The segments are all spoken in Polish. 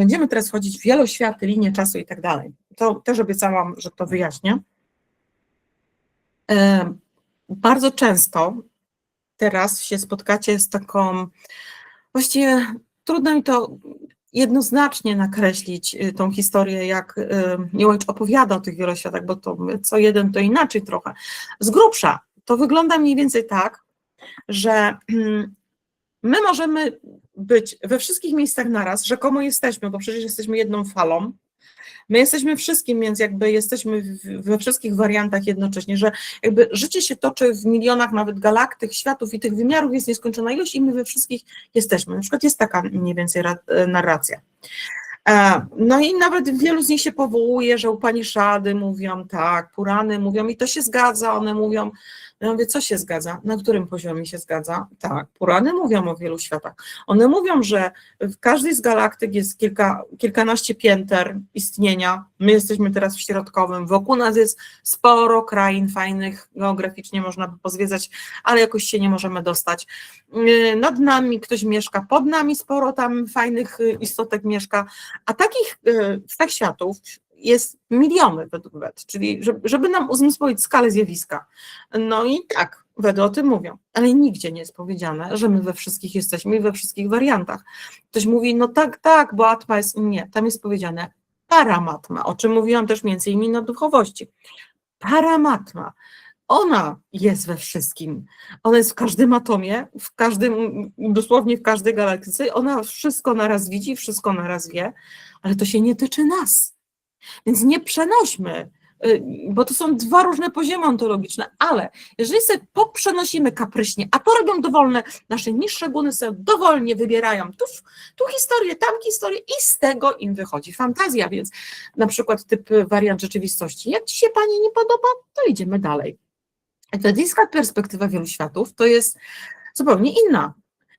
będziemy teraz wchodzić w wieloświaty, linie czasu i tak dalej. To też obiecałam, że to wyjaśnię. Bardzo często teraz się spotkacie z taką, właściwie trudno mi to jednoznacznie nakreślić y, tą historię, jak y, Miłosz opowiada o tych wieloświatach, bo to co jeden to inaczej trochę. Z grubsza to wygląda mniej więcej tak, że my możemy być we wszystkich miejscach naraz, rzekomo jesteśmy, bo przecież jesteśmy jedną falą, My jesteśmy wszystkim, więc jakby jesteśmy we wszystkich wariantach jednocześnie, że jakby życie się toczy w milionach nawet galaktyk, światów i tych wymiarów jest nieskończona ilość i my we wszystkich jesteśmy. Na przykład jest taka mniej więcej e, narracja. E, No i nawet wielu z nich się powołuje, że Upanishady mówią tak, Purany mówią i to się zgadza, one mówią, ja mówię, co się zgadza? Na którym poziomie się zgadza? Tak, Purany mówią o wielu światach. One mówią, że w każdej z galaktyk jest kilka, kilkanaście pięter istnienia. My jesteśmy teraz w środkowym. Wokół nas jest sporo krain fajnych, geograficznie można by pozwiedzać, ale jakoś się nie możemy dostać. Yy, Nad nami ktoś mieszka, pod nami sporo tam fajnych y, istotek mieszka, a takich y, wszechświatów jest miliony według Wed, czyli żeby, żeby nam uzmysłowić skalę zjawiska. No i tak, Wedy o tym mówią, ale nigdzie nie jest powiedziane, że my we wszystkich jesteśmy i we wszystkich wariantach. Ktoś mówi, no tak, tak, bo atma jest, nie, tam jest powiedziane paramatma, o czym mówiłam też między innymi na duchowości. Paramatma, ona jest we wszystkim, ona jest w każdym atomie, w każdym, dosłownie w każdej galaktyce, ona wszystko naraz widzi, wszystko naraz wie, ale to się nie tyczy nas. Więc nie przenośmy, y, bo to są dwa różne poziomy ontologiczne, ale jeżeli sobie poprzenosimy kapryśnie, a to robią dowolne, nasze niższe guny sobie dowolnie wybierają tu, tu historię, tam historię i z tego im wychodzi fantazja, więc na przykład typ y, wariant rzeczywistości. Jak Ci się Pani nie podoba, to idziemy dalej. Wedyjska perspektywa wielu światów to jest zupełnie inna.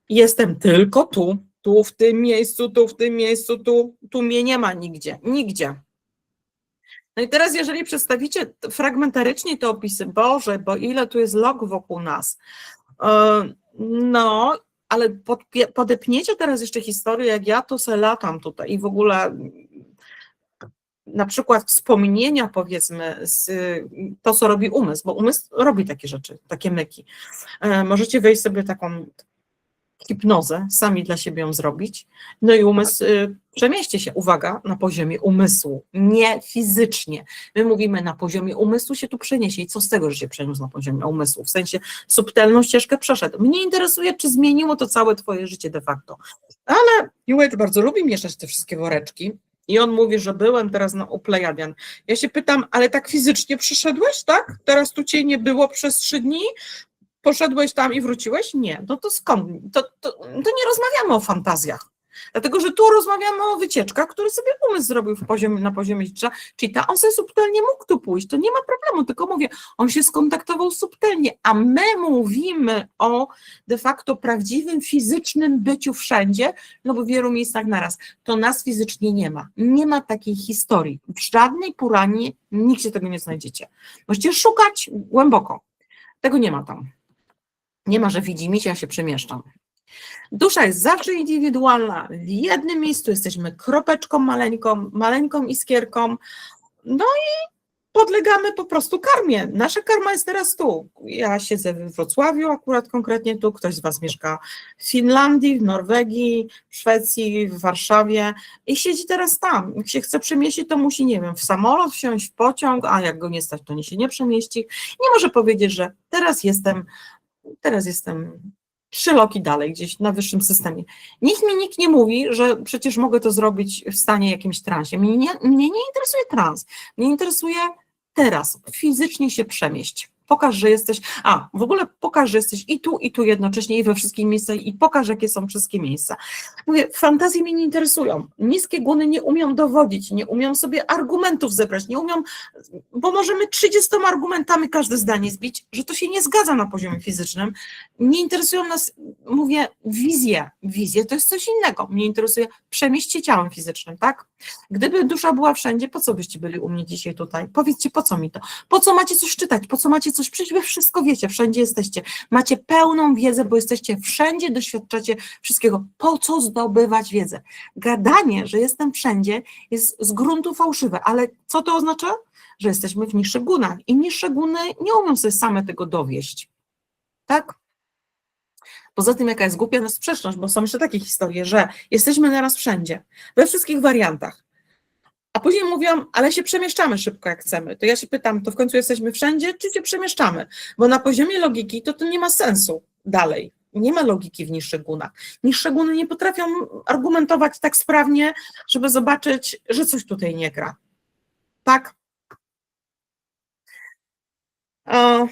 Jestem tylko tu, tu w tym miejscu, tu w tym miejscu, tu, tu mnie nie ma nigdzie, nigdzie. No i teraz, jeżeli przedstawicie fragmentarycznie te opisy, Boże, bo ile tu jest log wokół nas, e, no, ale podepniecie teraz jeszcze historię, jak ja tu se latam tutaj i w ogóle na przykład wspomnienia, powiedzmy, z to, co robi umysł, bo umysł robi takie rzeczy, takie myki. E, Możecie wejść sobie taką hipnozę, sami dla siebie ją zrobić, no i umysł, y, przemieście się, uwaga, na poziomie umysłu, nie fizycznie. My mówimy na poziomie umysłu się tu przeniesie i co z tego, że się przeniósł na poziomie umysłu, w sensie subtelną ścieżkę przeszedł. Mnie interesuje, czy zmieniło to całe twoje życie de facto. Ale Hewitt bardzo lubi mieszać te wszystkie woreczki i on mówi, że byłem teraz na u Plejadian. Ja się pytam, ale tak fizycznie przyszedłeś, tak? Teraz tu cię nie było przez trzy dni? Poszedłeś tam i wróciłeś? Nie. No to skąd? To, to, to nie rozmawiamy o fantazjach. Dlatego, że tu rozmawiamy o wycieczkach, które sobie umysł zrobił poziomie, na poziomie życia, czyli ta on sobie subtelnie mógł tu pójść, to nie ma problemu, tylko mówię, on się skontaktował subtelnie, a my mówimy o de facto prawdziwym, fizycznym byciu wszędzie, no bo w wielu miejscach naraz. To nas fizycznie nie ma. Nie ma takiej historii. W żadnej Puranie nigdzie tego nie znajdziecie. Możecie szukać głęboko. Tego nie ma tam. Nie ma, że widzi mi się, ja się przemieszczam. Dusza jest zawsze indywidualna. W jednym miejscu jesteśmy kropeczką maleńką, maleńką iskierką. No i podlegamy po prostu karmie. Nasza karma jest teraz tu. Ja siedzę we Wrocławiu, akurat konkretnie tu. Ktoś z Was mieszka w Finlandii, w Norwegii, w Szwecji, w Warszawie i siedzi teraz tam. Jak się chce przemieścić, to musi, nie wiem, w samolot wsiąść, w pociąg, a jak go nie stać, to nie się nie przemieści. Nie może powiedzieć, że teraz jestem, teraz jestem trzy loki dalej, gdzieś na wyższym systemie. Nikt mi nikt nie mówi, że przecież mogę to zrobić w stanie jakimś transie. Mnie nie, mnie nie interesuje trans. Mnie interesuje teraz, fizycznie się przemieść. Pokaż, że jesteś, a w ogóle pokaż, że jesteś i tu, i tu jednocześnie, i we wszystkich miejscach, i pokaż, jakie są wszystkie miejsca. Mówię, fantazje mnie nie interesują. Niskie guny nie umią dowodzić, nie umią sobie argumentów zebrać, nie umią, bo możemy 30 argumentami każde zdanie zbić, że to się nie zgadza na poziomie fizycznym. Nie interesują nas, mówię, wizje. Wizje to jest coś innego. Mnie interesuje przemieście ciałem fizycznym, tak? Gdyby dusza była wszędzie, po co byście byli u mnie dzisiaj tutaj? Powiedzcie, po co mi to? Po co macie coś czytać? Po co macie coś coś, przecież wy wszystko wiecie, wszędzie jesteście. Macie pełną wiedzę, bo jesteście wszędzie, doświadczacie wszystkiego. Po co zdobywać wiedzę? Gadanie, że jestem wszędzie, jest z gruntu fałszywe, ale co to oznacza? Że jesteśmy w niższych gunach i niższe guny nie umieją sobie same tego dowieść. Tak? Poza tym, jaka jest głupia sprzeczność, bo są jeszcze takie historie, że jesteśmy naraz wszędzie, we wszystkich wariantach. Później mówią, ale się przemieszczamy szybko, jak chcemy. To ja się pytam, to w końcu jesteśmy wszędzie, czy się przemieszczamy? Bo na poziomie logiki to to nie ma sensu dalej. Nie ma logiki w niższych gunach. Niższe guny nie potrafią argumentować tak sprawnie, żeby zobaczyć, że coś tutaj nie gra. Tak? O,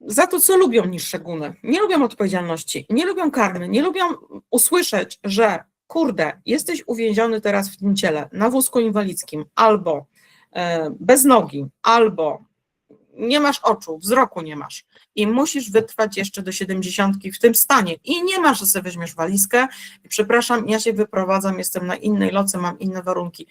za to, co lubią niższe guny. Nie lubią odpowiedzialności, nie lubią karmy, nie lubią usłyszeć, że kurde, jesteś uwięziony teraz w tym ciele, na wózku inwalidzkim, albo e, bez nogi, albo nie masz oczu, wzroku nie masz i musisz wytrwać jeszcze do siedemdziesiątki w tym stanie i nie masz, że sobie weźmiesz walizkę przepraszam, ja się wyprowadzam, jestem na innej loce, mam inne warunki.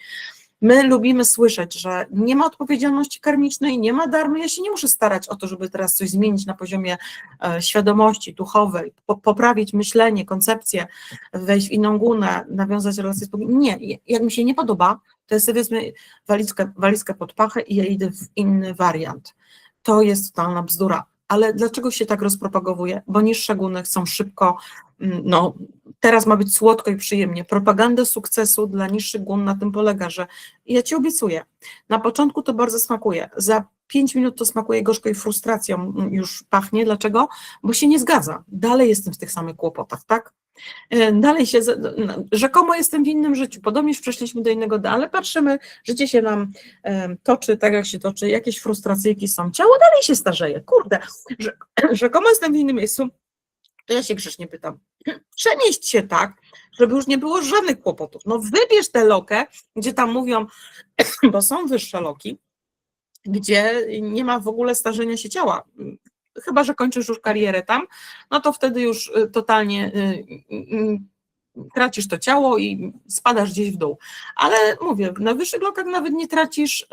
My lubimy słyszeć, że nie ma odpowiedzialności karmicznej, nie ma darmy. Ja się nie muszę starać o to, żeby teraz coś zmienić na poziomie e, świadomości duchowej, po, poprawić myślenie, koncepcję, wejść w inną gunę, nawiązać relacje z Bogiem. Nie, jak mi się nie podoba, to jest sobie wezmę walizkę, walizkę pod pachę i ja idę w inny wariant. To jest totalna bzdura. Ale dlaczego się tak rozpropagowuje? Bo niższe guny chcą szybko, mm, no teraz ma być słodko i przyjemnie. Propaganda sukcesu dla niższych gun na tym polega, że ja ci obiecuję, na początku to bardzo smakuje, za pięć minut to smakuje gorzko i frustracją już pachnie. Dlaczego? Bo się nie zgadza. Dalej jestem w tych samych kłopotach, tak? E, dalej się, rzekomo jestem w innym życiu, podobnie już przeszliśmy do innego, ale patrzymy, życie się nam toczy tak, jak się toczy, jakieś frustracyjki są, ciało dalej się starzeje, kurde, rzekomo jestem w innym miejscu, to ja się grzecznie pytam, przemieść się tak, żeby już nie było żadnych kłopotów, no wybierz tę lokę, gdzie tam mówią, bo są wyższe loki, gdzie nie ma w ogóle starzenia się ciała, chyba że kończysz już karierę tam, no to wtedy już y, totalnie y, y, tracisz to ciało i spadasz gdzieś w dół. Ale mówię, na wyższych lokach nawet nie tracisz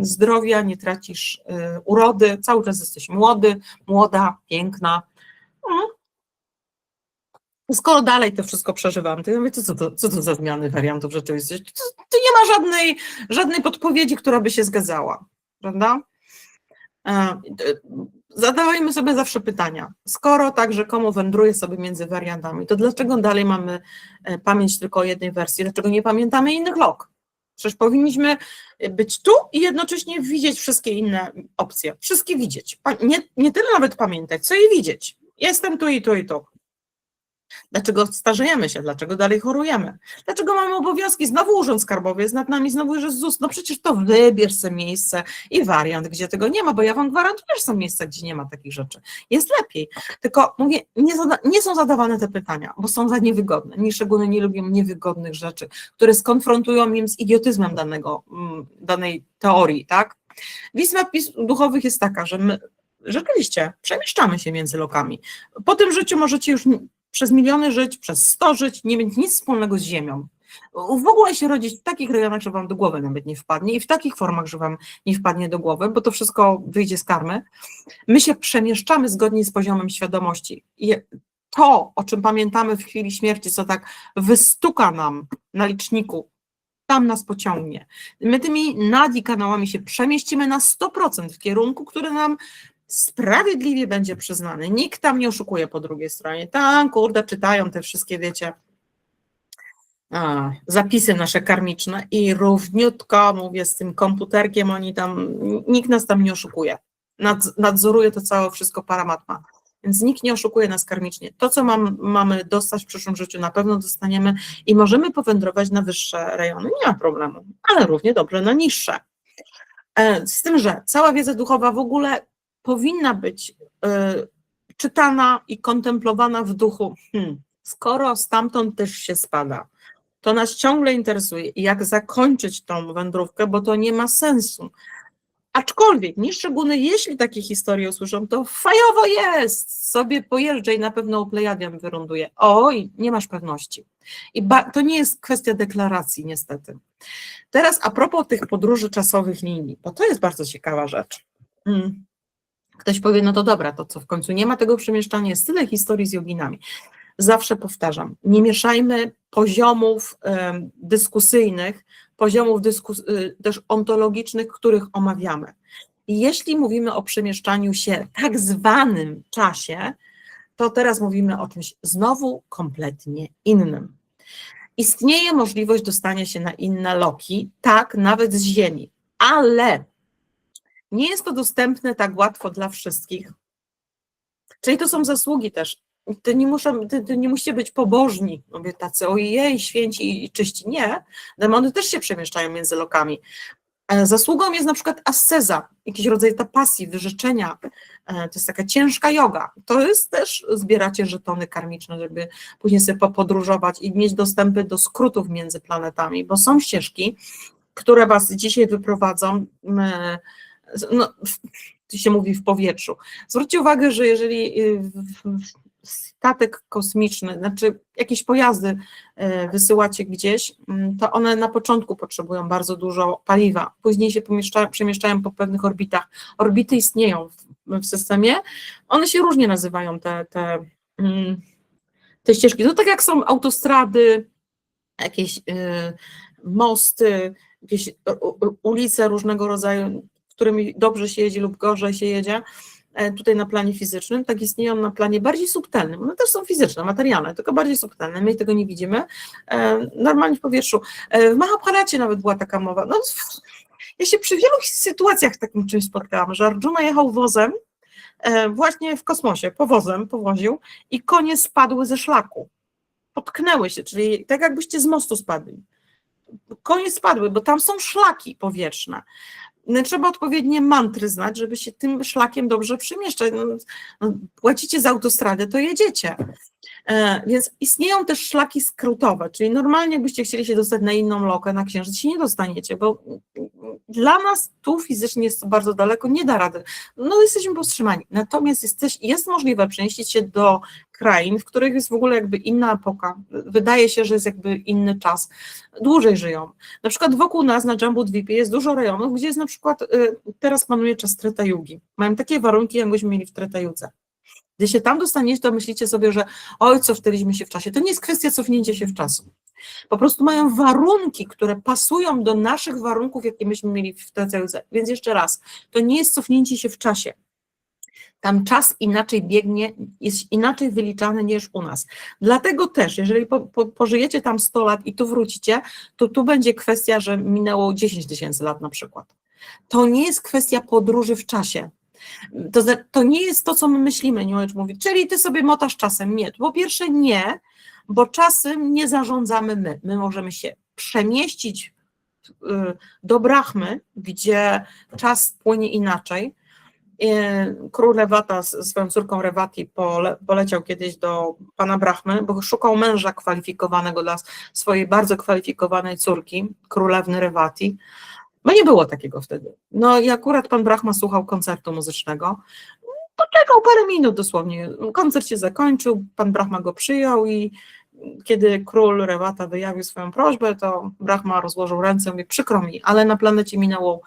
zdrowia, nie tracisz urody, cały czas jesteś młody, młoda, piękna. No. Skoro dalej to wszystko przeżywam, to ja mówię, to co, to, co to za zmiany wariantów rzeczywistości? To, to nie ma żadnej, żadnej podpowiedzi, która by się zgadzała, prawda? Zadawajmy sobie zawsze pytania. Skoro tak rzekomo wędruje sobie między wariantami, to dlaczego dalej mamy e, pamięć tylko o jednej wersji? Dlaczego nie pamiętamy innych log? Przecież powinniśmy być tu i jednocześnie widzieć wszystkie inne opcje. Wszystkie widzieć. Nie, nie tyle nawet pamiętać, co je widzieć. Jestem tu i tu i tu. Dlaczego starzejemy się? Dlaczego dalej chorujemy? Dlaczego mamy obowiązki? Znowu Urząd Skarbowy jest nad nami, znowu już ZUS. No przecież to wybierz sobie miejsce i wariant, gdzie tego nie ma, bo ja wam gwarantuję, że są miejsca, gdzie nie ma takich rzeczy. Jest lepiej. Tylko mówię, nie, zada, nie są zadawane te pytania, bo są za niewygodne. Nie szczególnie nie lubią niewygodnych rzeczy, które skonfrontują im z idiotyzmem danego, mm, danej teorii, tak? Wizma duchowych jest taka, że my rzeczywiście przemieszczamy się między lokami. Po tym życiu możecie już przez miliony żyć, przez sto żyć, nie mieć nic wspólnego z ziemią. W ogóle się rodzić w takich rejonach, że wam do głowy nawet nie wpadnie i w takich formach, że wam nie wpadnie do głowy, bo to wszystko wyjdzie z karmy. My się przemieszczamy zgodnie z poziomem świadomości. I to, o czym pamiętamy w chwili śmierci, co tak wystuka nam na liczniku, tam nas pociągnie. My tymi nadi kanałami się przemieścimy na 100% w kierunku, który nam sprawiedliwie będzie przyznany. Nikt tam nie oszukuje po drugiej stronie. Tam, kurde, czytają te wszystkie, wiecie, a, zapisy nasze karmiczne i równiutko, mówię, z tym komputerkiem, oni tam, nikt nas tam nie oszukuje. Nad, nadzoruje to całe wszystko paramatma. Więc nikt nie oszukuje nas karmicznie. To, co mam, mamy dostać w przyszłym życiu, na pewno dostaniemy i możemy powędrować na wyższe rejony. Nie ma problemu, ale równie dobrze na niższe. E, z tym, że cała wiedza duchowa w ogóle powinna być y, czytana i kontemplowana w duchu. Hmm, skoro stamtąd też się spada, to nas ciągle interesuje, jak zakończyć tą wędrówkę, bo to nie ma sensu. Aczkolwiek niższe guny, jeśli takie historie usłyszą, to fajowo jest, sobie pojeżdżę i na pewno u Plejadian wyrąduje. Oj, nie masz pewności. I to nie jest kwestia deklaracji, niestety. Teraz a propos tych podróży czasowych linii, bo to jest bardzo ciekawa rzecz. Hmm. Ktoś powie, no to dobra, to co w końcu nie ma tego przemieszczania, jest tyle historii z joginami. Zawsze powtarzam, nie mieszajmy poziomów dyskusyjnych, poziomów dyskus- y, też ontologicznych, których omawiamy. I jeśli mówimy o przemieszczaniu się tak zwanym czasie, to teraz mówimy o czymś znowu kompletnie innym. Istnieje możliwość dostania się na inne loki, tak, nawet z Ziemi, ale nie jest to dostępne tak łatwo dla wszystkich. Czyli to są zasługi też. To nie, muszą, to, nie musicie być pobożni, mówię tacy ojej, święci i czyści. Nie, demony też się przemieszczają między lokami. E, Zasługą jest na przykład asceza, jakiś rodzaj tapasji, wyrzeczenia. E, To jest taka ciężka yoga. To jest też, zbieracie żetony karmiczne, żeby później sobie popodróżować i mieć dostępy do skrótów między planetami, bo są ścieżki, które was dzisiaj wyprowadzą, no, się mówi w powietrzu. Zwróćcie uwagę, że jeżeli y, statek kosmiczny, znaczy jakieś pojazdy e, wysyłacie gdzieś, mm, to one na początku potrzebują bardzo dużo paliwa, później się przemieszczają po pewnych orbitach. Orbity istnieją w, w systemie, one się różnie nazywają, te, te, mm, te ścieżki. To tak jak są autostrady, jakieś y, mosty, jakieś ulice różnego rodzaju, którymi dobrze się jedzie lub gorzej się jedzie, e, tutaj na planie fizycznym, tak istnieją na planie bardziej subtelnym. One też są fizyczne, materialne, tylko bardziej subtelne. My tego nie widzimy. E, Normalnie w powietrzu. E, W Mahabharacie nawet była taka mowa. No, ja się przy wielu sytuacjach takim czymś spotkałam, że Arjuna jechał wozem, właśnie w kosmosie, powozem, powoził i konie spadły ze szlaku. Potknęły się, czyli tak jakbyście z mostu spadli. Konie spadły, bo tam są szlaki powietrzne. No, Trzeba odpowiednie mantry znać, żeby się tym szlakiem dobrze przemieszczać. No, no, Płacicie za autostradę, to jedziecie. E, Więc istnieją też szlaki skrótowe, czyli normalnie jakbyście chcieli się dostać na inną lokę, na księżyc, się nie dostaniecie, bo dla nas tu fizycznie jest to bardzo daleko, nie da rady. No jesteśmy powstrzymani. Natomiast jest, też, jest możliwe przenieść się do krain, w których jest w ogóle jakby inna epoka. Wydaje się, że jest jakby inny czas. Dłużej żyją. Na przykład wokół nas na Jambudwipie jest dużo rejonów, gdzie jest na przykład y, teraz panuje czas Treta Yugi. Mają takie warunki, jakbyśmy mieli w Treta Judze. Gdy się tam dostaniecie, to myślicie sobie, że oj, cofnęliśmy się w czasie. To nie jest kwestia cofnięcia się w czasu. Po prostu mają warunki, które pasują do naszych warunków, jakie myśmy mieli w Judze. Więc jeszcze raz, to nie jest cofnięcie się w czasie. Tam czas inaczej biegnie, jest inaczej wyliczany niż u nas. Dlatego też, jeżeli po, po, pożyjecie tam 100 lat i tu wrócicie, to tu będzie kwestia, że minęło 10 tysięcy lat na przykład. To nie jest kwestia podróży w czasie. To, to nie jest to, co my myślimy, nie mówi, czyli ty sobie motasz czasem. Nie, po pierwsze nie, bo czasem nie zarządzamy my. My możemy się przemieścić y, do Brahmy, gdzie czas płynie inaczej. Y, Król Rewata z swoją córką Rewati pole, poleciał kiedyś do pana Brahmy, bo szukał męża kwalifikowanego dla swojej bardzo kwalifikowanej córki, królewny Rewati. Bo nie było takiego wtedy. No i akurat pan Brahma słuchał koncertu muzycznego. Poczekał parę minut dosłownie. Koncert się zakończył, pan Brahma go przyjął i kiedy król Rewata wyjawił swoją prośbę, to Brahma rozłożył ręce i mówi, przykro mi, ale na planecie minęło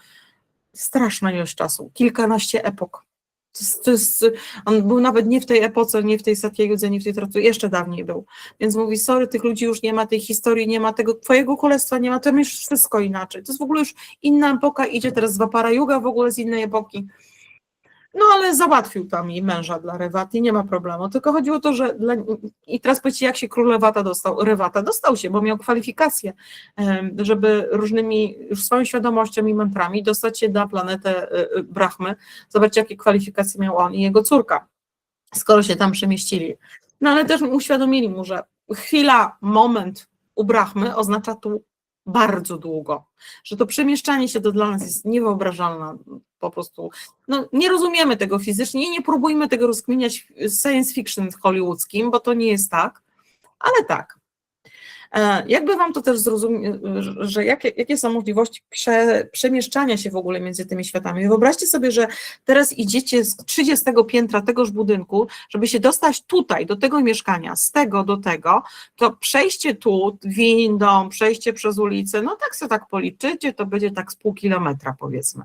straszna ilość czasu, kilkanaście epok. To jest, to jest, on był nawet nie w tej epoce, nie w tej Satyajudze, nie w tej Tratu, jeszcze dawniej był. Więc mówi, sorry, tych ludzi już nie ma, tej historii nie ma, tego twojego królestwa nie ma, to już wszystko inaczej. To jest w ogóle już inna epoka, idzie teraz Vapara Yuga w ogóle z innej epoki. No ale załatwił tam jej męża dla Rewati, nie ma problemu. Tylko chodziło o to, że dla, i teraz powiedzcie, jak się król Rewata dostał? Rewata dostał się, bo miał kwalifikacje, żeby różnymi już swoją świadomością i mantrami dostać się na planetę y, y, Brahmy. Zobaczcie, jakie kwalifikacje miał on i jego córka, skoro się tam przemieścili. No ale też uświadomili mu, że chwila, moment u Brahmy oznacza tu bardzo długo, że to przemieszczanie się to dla nas jest niewyobrażalne, po prostu, no nie rozumiemy tego fizycznie i nie próbujmy tego rozkminiać science fiction hollywoodzkim, bo to nie jest tak, ale tak. E, Jakby Wam to też zrozumieć, że jakie, jakie są możliwości prze, przemieszczania się w ogóle między tymi światami. Wyobraźcie sobie, że teraz idziecie z 30 piętra tegoż budynku, żeby się dostać tutaj, do tego mieszkania, z tego do tego, to przejście tu windą, przejście przez ulicę, no tak sobie tak policzycie, to będzie tak z pół kilometra powiedzmy.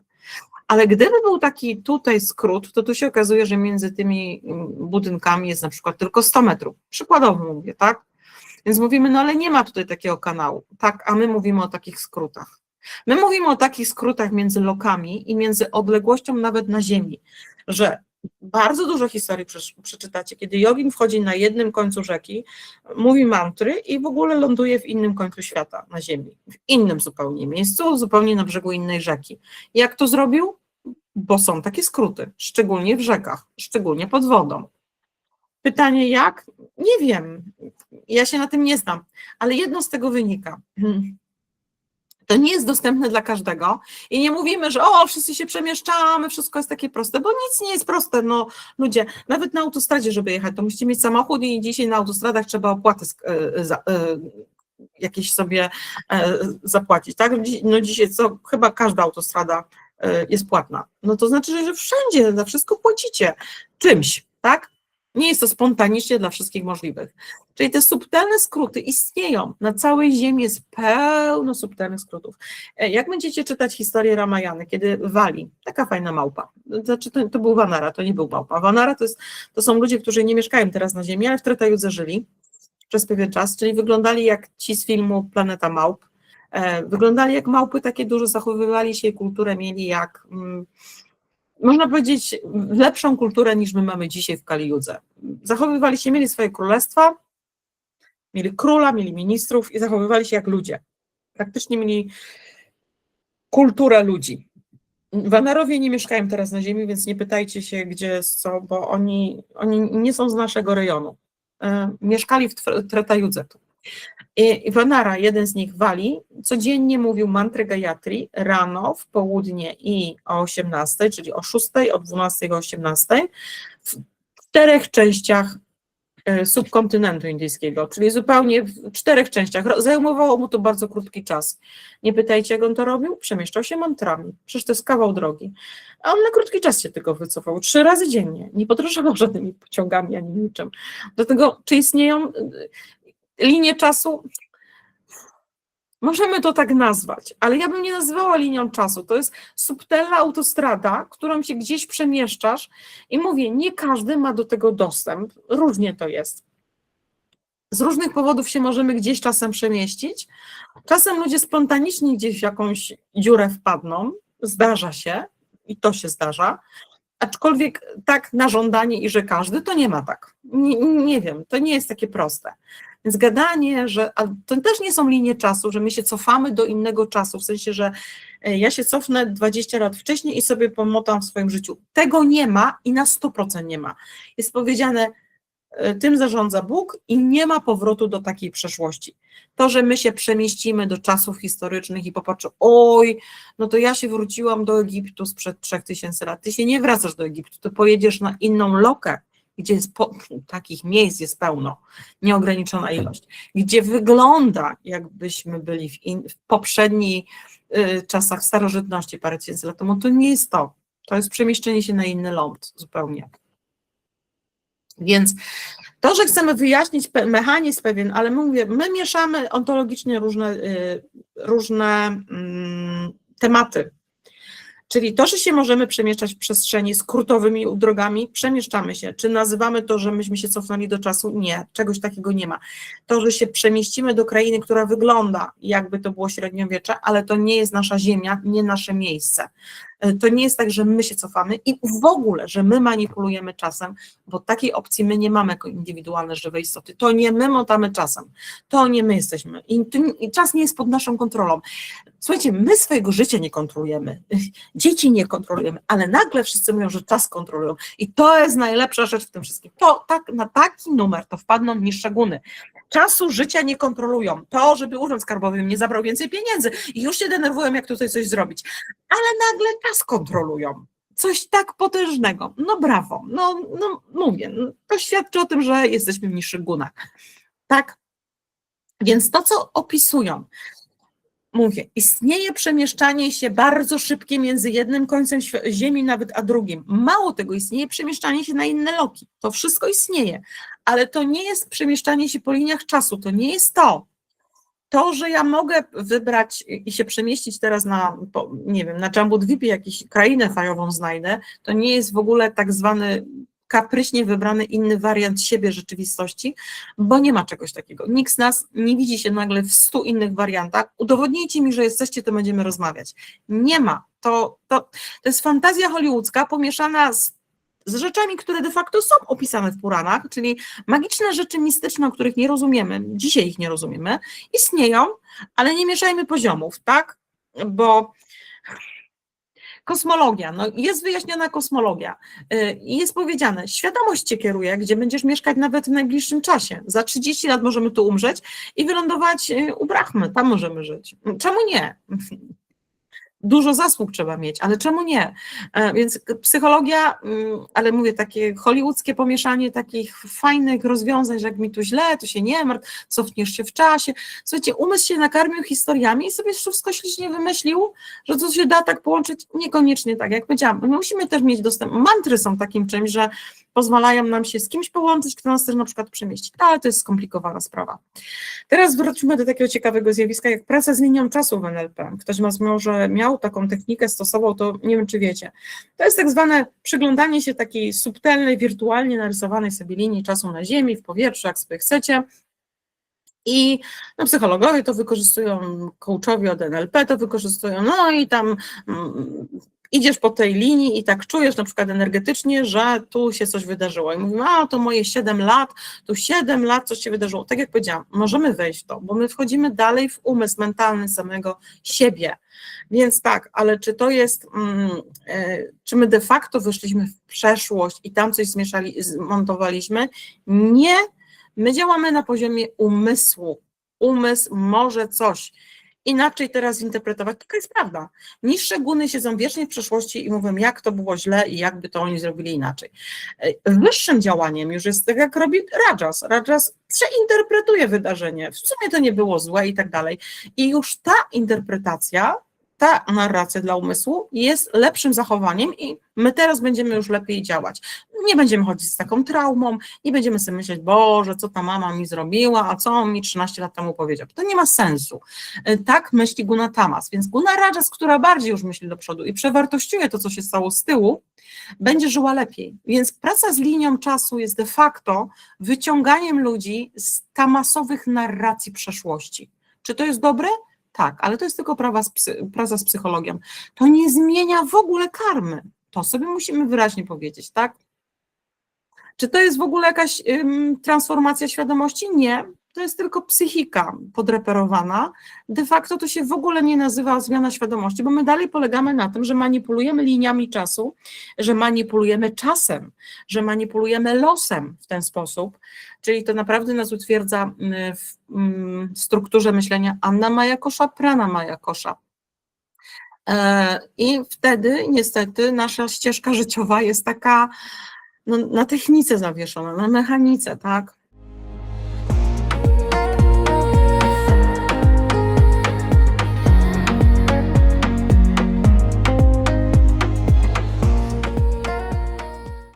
Ale gdyby był taki tutaj skrót, to tu się okazuje, że między tymi mm, budynkami jest na przykład tylko 100 metrów. Przykładowo mówię, tak? Więc mówimy, no ale nie ma tutaj takiego kanału, tak? A my mówimy o takich skrótach. My mówimy o takich skrótach między lokami i między odległością nawet na Ziemi, że bardzo dużo historii przeczytacie, kiedy jogin wchodzi na jednym końcu rzeki, mówi mantry i w ogóle ląduje w innym końcu świata, na Ziemi, w innym zupełnie miejscu, zupełnie na brzegu innej rzeki. Jak to zrobił? Bo są takie skróty, szczególnie w rzekach, szczególnie pod wodą. Pytanie jak? Nie wiem. Ja się na tym nie znam, ale jedno z tego wynika. To nie jest dostępne dla każdego i nie mówimy, że o, wszyscy się przemieszczamy, wszystko jest takie proste, bo nic nie jest proste. No, ludzie, nawet na autostradzie, żeby jechać, to musicie mieć samochód i dzisiaj na autostradach trzeba opłaty e, za, e, jakieś sobie e, zapłacić, tak? No dzisiaj co, chyba każda autostrada jest płatna. No to znaczy, że wszędzie za wszystko płacicie czymś, tak? Nie jest to spontanicznie dla wszystkich możliwych. Czyli te subtelne skróty istnieją. Na całej Ziemi jest pełno subtelnych skrótów. E, jak będziecie czytać historię Ramajany, kiedy wali, taka fajna małpa, znaczy to, to był Vanara, to nie był małpa. Vanara to, jest, to są ludzie, którzy nie mieszkają teraz na Ziemi, ale w Tretajudze żyli przez pewien czas, czyli wyglądali jak ci z filmu Planeta Małp. E, wyglądali jak małpy, takie dużo zachowywali się, kulturę mieli jak... Mm, można powiedzieć, lepszą kulturę niż my mamy dzisiaj w Kaliudze. Zachowywali się, mieli swoje królestwa, mieli króla, mieli ministrów i zachowywali się jak ludzie. Praktycznie mieli kulturę ludzi. Wanarowie nie mieszkają teraz na ziemi, więc nie pytajcie się, gdzie co, bo oni, oni nie są z naszego rejonu. E, mieszkali w Tretajudze. I Vanara, jeden z nich wali, codziennie mówił mantrę Gayatri rano, w południe i o 18, czyli o 6, o 12 i o 18, w czterech częściach e, subkontynentu indyjskiego, czyli zupełnie w czterech częściach. Zajmowało mu to bardzo krótki czas. Nie pytajcie, jak on to robił? Przemieszczał się mantrami. Przecież to jest kawał drogi. A on na krótki czas się tego wycofał, trzy razy dziennie. Nie podróżował żadnymi pociągami ani niczym. Dlatego, czy istnieją linię czasu, możemy to tak nazwać, ale ja bym nie nazywała linią czasu. To jest subtelna autostrada, którą się gdzieś przemieszczasz i mówię, nie każdy ma do tego dostęp, różnie to jest. Z różnych powodów się możemy gdzieś czasem przemieścić. Czasem ludzie spontanicznie gdzieś w jakąś dziurę wpadną, zdarza się i to się zdarza. Aczkolwiek tak na żądanie i że każdy, to nie ma tak. Nie, nie wiem, to nie jest takie proste. Więc gadanie, że to też nie są linie czasu, że my się cofamy do innego czasu, w sensie, że e, ja się cofnę 20 lat wcześniej i sobie pomotam w swoim życiu. Tego nie ma i na 100% nie ma. Jest powiedziane, e, tym zarządza Bóg i nie ma powrotu do takiej przeszłości. To, że my się przemieścimy do czasów historycznych i popatrzę, oj, no to ja się wróciłam do Egiptu sprzed 3000 lat. Ty się nie wracasz do Egiptu, ty pojedziesz na inną lokę, gdzie jest po, takich miejsc jest pełno, nieograniczona ilość, gdzie wygląda, jakbyśmy byli w, in, w poprzednich y, czasach, starożytności parę tysięcy lat temu, to nie jest to. To jest przemieszczenie się na inny ląd zupełnie. Więc to, że chcemy wyjaśnić mechanizm pewien, ale mówię, my mieszamy ontologicznie różne, y, różne mm, tematy Czyli to, że się możemy przemieszczać w przestrzeni skrótowymi drogami, przemieszczamy się. Czy nazywamy to, że myśmy się cofnęli do czasu? Nie, czegoś takiego nie ma. To, że się przemieścimy do krainy, która wygląda jakby to było średniowiecze, ale to nie jest nasza ziemia, nie nasze miejsce. E, to nie jest tak, że my się cofamy i w ogóle, że my manipulujemy czasem, bo takiej opcji my nie mamy jako indywidualne żywe istoty. To nie my motamy czasem, to nie my jesteśmy i, i czas nie jest pod naszą kontrolą. Słuchajcie, my swojego życia nie kontrolujemy, dzieci nie kontrolujemy, ale nagle wszyscy mówią, że czas kontrolują i to jest najlepsza rzecz w tym wszystkim. To tak, na taki numer to wpadną niższe guny czasu życia nie kontrolują. To, żeby Urząd Skarbowy nie zabrał więcej pieniędzy i już się denerwują, jak tutaj coś zrobić. Ale nagle czas kontrolują. Coś tak potężnego. No brawo. No, no mówię, no, to świadczy o tym, że jesteśmy w niższych gunach. Tak? Więc to, co opisują, mówię, istnieje przemieszczanie się bardzo szybkie między jednym końcem Ziemi nawet a drugim. Mało tego, istnieje przemieszczanie się na inne loki. To wszystko istnieje, ale to nie jest przemieszczanie się po liniach czasu, to nie jest to. To, że ja mogę wybrać i się przemieścić teraz na, nie wiem, na Jambudwipie, jakąś krainę fajową znajdę, to nie jest w ogóle tak zwany kapryśnie wybrany inny wariant siebie rzeczywistości, bo nie ma czegoś takiego. Nikt z nas nie widzi się nagle w stu innych wariantach. Udowodnijcie mi, że jesteście, to będziemy rozmawiać. Nie ma. To, to, to jest fantazja hollywoodzka pomieszana z, z rzeczami, które de facto są opisane w Puranach, czyli magiczne rzeczy mistyczne, o których nie rozumiemy, dzisiaj ich nie rozumiemy, istnieją, ale nie mieszajmy poziomów, tak? Bo Kosmologia, no jest wyjaśniona kosmologia. Y, i Jest powiedziane, świadomość cię kieruje, gdzie będziesz mieszkać nawet w najbliższym czasie. Za 30 lat możemy tu umrzeć i wylądować y, u Brahmy, tam możemy żyć. Czemu nie? Dużo zasług trzeba mieć, ale czemu nie? E, Więc psychologia, mm, ale mówię, takie hollywoodzkie pomieszanie takich fajnych rozwiązań, że jak mi tu źle, to się nie martw, cofniesz się w czasie. Słuchajcie, umysł się nakarmił historiami i sobie wszystko ślicznie wymyślił, że to się da tak połączyć, niekoniecznie tak, jak powiedziałam. My musimy też mieć dostęp, mantry są takim czymś, że pozwalają nam się z kimś połączyć, kto nas też na przykład przemieści, ale to jest skomplikowana sprawa. Teraz wróćmy do takiego ciekawego zjawiska, jak praca z linią czasu w NLP. Ktoś Was może miał taką technikę, stosował, to nie wiem, czy wiecie. To jest tak zwane przyglądanie się takiej subtelnej, wirtualnie narysowanej sobie linii czasu na Ziemi, w powietrzu, jak sobie chcecie. I no, psychologowie to wykorzystują, coachowie od NLP to wykorzystują, no i tam mm, idziesz po tej linii i tak czujesz na przykład energetycznie, że tu się coś wydarzyło. I mówimy, a to moje 7 lat, tu 7 lat coś się wydarzyło. Tak jak powiedziałam, możemy wejść w to, bo my wchodzimy dalej w umysł mentalny samego siebie. Więc tak, ale czy to jest, mm, e, czy my de facto wyszliśmy w przeszłość i tam coś zmieszali, zmontowaliśmy? Nie, my działamy na poziomie umysłu. Umysł może coś inaczej teraz interpretować, taka jest prawda. Niższe guny siedzą wiecznie w przeszłości i mówią, jak to było źle i jakby to oni zrobili inaczej. E, Wyższym działaniem już jest tak, jak robi Rajas. Rajas przeinterpretuje wydarzenie. W sumie to nie było złe i tak dalej. I już ta interpretacja, ta narracja dla umysłu jest lepszym zachowaniem i my teraz będziemy już lepiej działać. Nie będziemy chodzić z taką traumą, nie będziemy sobie myśleć, Boże, co ta mama mi zrobiła, a co mi 13 lat temu powiedział. To nie ma sensu. E, Tak myśli Guna Tamas, więc Guna Rajas, która bardziej już myśli do przodu i przewartościuje to, co się stało z tyłu, będzie żyła lepiej. Więc praca z linią czasu jest de facto wyciąganiem ludzi z tamasowych narracji przeszłości. Czy to jest dobre? Tak, ale to jest tylko prawa z psy, praca z psychologią. To nie zmienia w ogóle karmy. To sobie musimy wyraźnie powiedzieć, tak? Czy to jest w ogóle jakaś ym, transformacja świadomości? Nie. To jest tylko psychika podreperowana. De facto to się w ogóle nie nazywa zmiana świadomości, bo my dalej polegamy na tym, że manipulujemy liniami czasu, że manipulujemy czasem, że manipulujemy losem w ten sposób, czyli to naprawdę nas utwierdza y, w mm, strukturze myślenia Anna Majakosza, Prana Majakosza. E, I wtedy niestety nasza ścieżka życiowa jest taka no, na technice zawieszona, na mechanice, tak?